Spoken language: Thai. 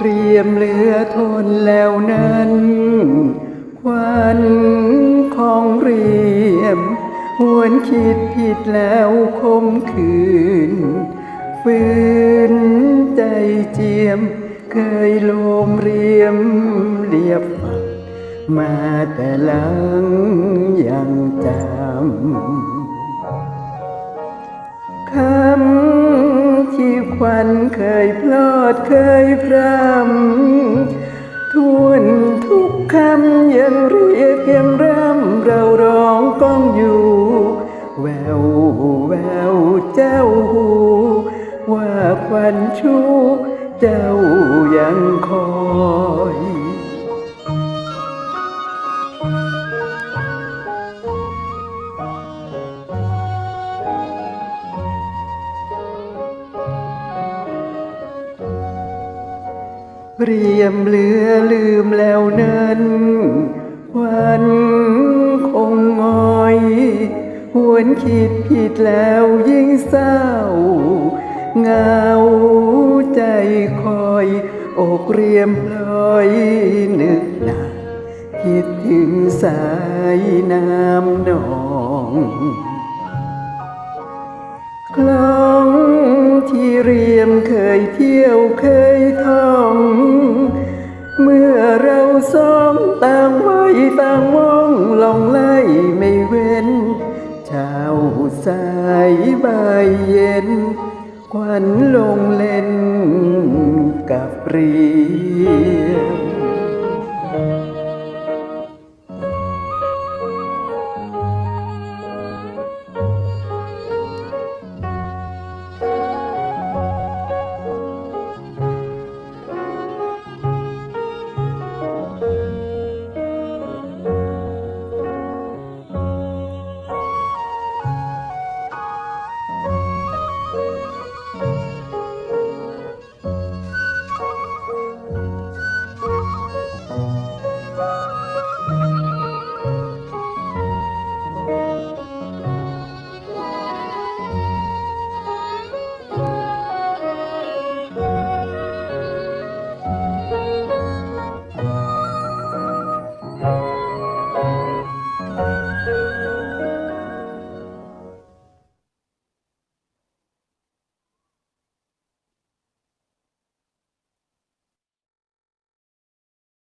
เรียมเหลือทนแล้วนั้น ควันของเรียม หวนคิดผิดแล้วคมคืนฝืนใจเจียม เคยโลมเรียมเรียบฝักมาแต่หลังยังจำ ที่ควันเคยพลอดเคยพรำทวนทุกคำยังเรียกยังร่ำเราร้องก้องอยู่ แววแววเจ้าหู ว่าควันชู เจ้ายังคอย เรียมเหลือลืมแล้วนั้นควันคงงอยหวนคิดผิดแล้วยิ่งเศร้าเหงาใจคอย อกเรียมพลอยนึกหนักคิดถึงสายน้ำหนองคลองที่เรียมเคยเที่ยวเคยท่อง ต่างไว้ต่างมองลองไล่ไม่เว้น เช้าสายบ่ายเย็น ควันลงเล่นกับเรียม